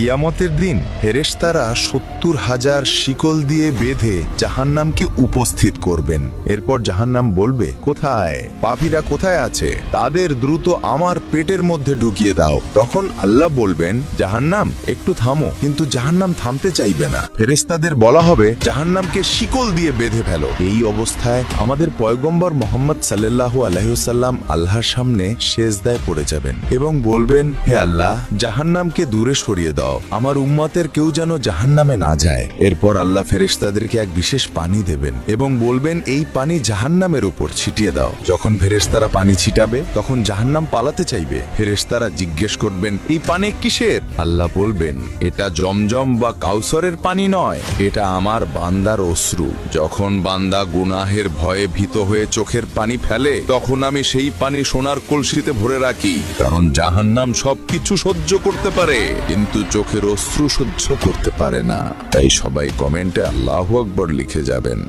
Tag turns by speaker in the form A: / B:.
A: কিয়ামতের দিন ফেরেশতারা সত্তর হাজার শিকল দিয়ে বেঁধে জাহান্নামকে উপস্থিত করবেন। এরপর জাহান্নাম বলবে, কোথায়? পাপীরা কোথায় আছে? তাদের দ্রুত আমার পেটের মধ্যে ঢুকিয়ে দাও। তখন আল্লাহ বলবেন, জাহান্নাম, একটু থামো, কিন্তু জাহান্নাম থামতে চাইবে না। ফেরেশতাদের বলা হবে, জাহান্নামকে শিকল দিয়ে বেঁধে ফেলো। এই অবস্থায় আমাদের পয়গম্বর মোহাম্মদ সাল্লাল্লাহু আলাইসাল্লাম আল্লাহর সামনে শেষদায় পড়ে যাবেন এবং বলবেন, হে আল্লাহ, জাহান্নামকে দূরে সরিয়ে দাও। আমার উম্মতের কেউ যেন জাহান্নামে না যায়। এরপর আল্লাহ ফেরেশতাদেরকে এক বিশেষ পানি দেবেন এবং বলবেন, এই পানি জাহান্নামের উপর ছিটিয়ে দাও। যখন ফেরেশতারা পানি ছিটাবে, তখন জাহান্নাম পালাতে চাইবে। ফেরেশতারা জিজ্ঞেস করবেন, এই পানি কিসের? আল্লাহ বলবেন, এটা জমজম বা কাউসরের পানি নয়। এটা আমার বান্দার অশ্রু। যখন বান্দা গুনাহের ভয়ে ভীত হয়ে চোখের পানি ফেলে, তখন আমি সেই পানি সোনার কলসিতে ভরে রাখি। কারণ জাহান্নাম সবকিছু সহ্য করতে পারে। কিন্তু চোখের অশ্রু সহ্য করতে পারে না। তাই সবাই কমেন্টে আল্লাহ আকবর লিখে যাবেন।